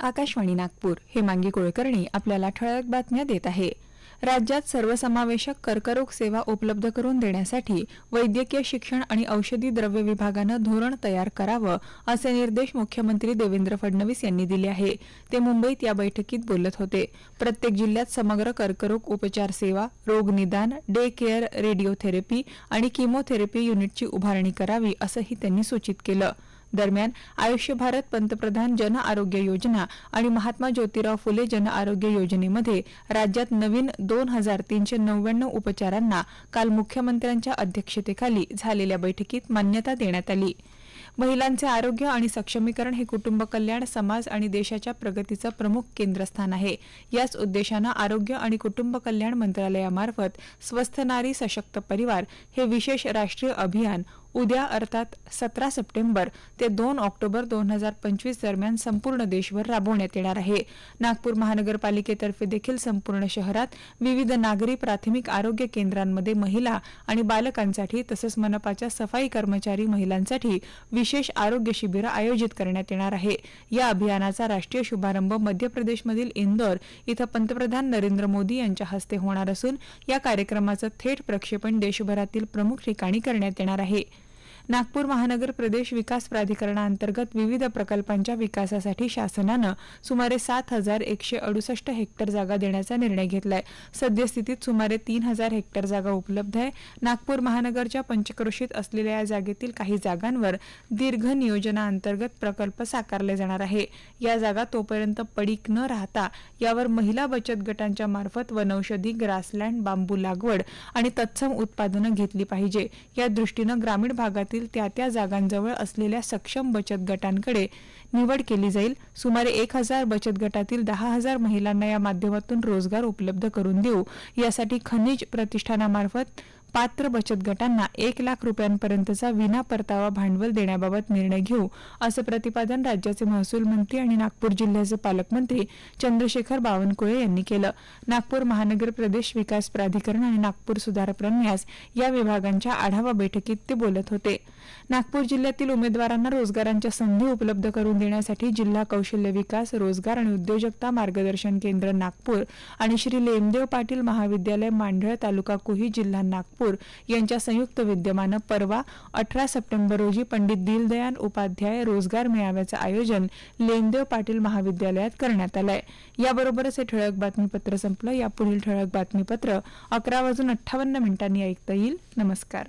आकाशवाणी नागपूर हे मांगी आपल्याला ठळक बातम्या देत आहे. राज्यात सर्वसमावेशक कर्करोग सेवा उपलब्ध करून देण्यासाठी वैद्यकीय शिक्षण आणि औषधी द्रव्य विभागानं धोरण तयार करावं असे निर्देश मुख्यमंत्री देवेंद्र फडणवीस यांनी दिले आहे. ते मुंबईत या बैठकीत बोलत होते. प्रत्येक जिल्ह्यात समग्र कर्करोग उपचार सेवा रोग निदान डे केअर रेडिओथेरपी आणि किमोथेरपी युनिटची उभारणी करावी असंही त्यांनी सूचित केलं. दरम्यान आयुष्य भारत पंतप्रधान जन आरोग्य योजना आणि महात्मा ज्योतिराव फुले जन आरोग्य योजनेमध्ये राज्यात नवीन दोन हजार तीनशे नव्याण्णव उपचारांना काल मुख्यमंत्र्यांच्या अध्यक्षतेखाली झालेल्या बैठकीत मान्यता देण्यात आली. महिलांचे आरोग्य आणि सक्षमीकरण हे कुटुंब कल्याण समाज आणि देशाच्या प्रगतीचं प्रमुख केंद्रस्थान आहे. याच उद्देशानं आरोग्य आणि कुटुंब कल्याण मंत्रालयामार्फत स्वस्थ नारी सशक्त परिवार हे विशेष राष्ट्रीय अभियान उद्या अर्थात सतरा सप्टेंबर ते दोन ऑक्टोबर दोन हजार पंचवीस दरम्यान संपूर्ण देशभर राबवण्यात येणार आहे. नागपूर महानगरपालिकेतर्फे देखील संपूर्ण शहरात विविध नागरी प्राथमिक आरोग्य केंद्रांमध्ये महिला आणि बालकांसाठी तसंच मनपाच्या सफाई कर्मचारी महिलांसाठी विशेष आरोग्य शिबिरं आयोजित करण्यात येणार आहे. या अभियानाचा राष्ट्रीय शुभारंभ मध्य प्रदेशमधील इंदोर इथं पंतप्रधान नरेंद्र मोदी यांच्या हस्ते होणार असून या कार्यक्रमाचं थेट प्रक्षेपण देशभरातील प्रमुख ठिकाणी करण्यात येणार आहे. नागपूर महानगर प्रदेश विकास प्राधिकरणाअंतर्गत विविध प्रकल्पांच्या विकासासाठी शासनानं सुमारे सात हजार एकशे अडुसष्ट हेक्टर जागा देण्याचा निर्णय घेतलाय. सद्यस्थितीत सुमारे तीन हजार हेक्टर जागा उपलब्ध आहे. नागपूर महानगरच्या पंचक्रोशीत असलेल्या या जागेतील काही जागांवर दीर्घ नियोजनाअंतर्गत प्रकल्प साकारले जाणार आहे. या जागा तोपर्यंत पडीक न राहता यावर महिला बचत गटांच्या मार्फत वनौषधी ग्रासलँड बांबू लागवड आणि तत्सम उत्पादनं घेतली पाहिजे. या दृष्टीनं ग्रामीण भागातील त्या त्या जागांजवळ असलेल्या सक्षम बचत गटांकडे निवड केली जाईल. सुमारे एक हजार बचत गटातील दहा हजार महिलांना या माध्यमातून रोजगार उपलब्ध करून देऊ. यासाठी खनिज प्रतिष्ठानामार्फत पात्र बचत गटांना एक लाख रुपयांपर्यंतचा विना परतावा भांडवल देण्याबाबत निर्णय घेऊ असं प्रतिपादन राज्याचे महसूल मंत्री आणि नागपूर जिल्ह्याचे पालकमंत्री चंद्रशेखर बावनकुळे यांनी केलं. नागपूर महानगर प्रदेश विकास प्राधिकरण आणि नागपूर सुधार प्रन्यास या विभागांच्या आढावा बैठकीत ते बोलत होते. नागपूर जिल्ह्यातील उमेदवारांना रोजगारांच्या संधी उपलब्ध करून देण्यासाठी जिल्हा कौशल्य विकास रोजगार आणि उद्योजकता मार्गदर्शन केंद्र नागपूर आणि श्री लेमदेव पाटील महाविद्यालय मांढळ तालुका कुही जिल्हा नागपूर यांच्या संयुक्त विद्यमानं परवा अठरा सप्टेंबर रोजी पंडित दीनदयाल उपाध्याय रोजगार मेळाव्याचं आयोजन लेमदेव पाटील महाविद्यालयात करण्यात आलंय. याबरोबरच हे ठळक बातमीपत्र संपलं. यापुढील ठळक बातमीपत्र अकरा वाजून अठ्ठावन्न मिनिटांनी ऐकता येईल. नमस्कार.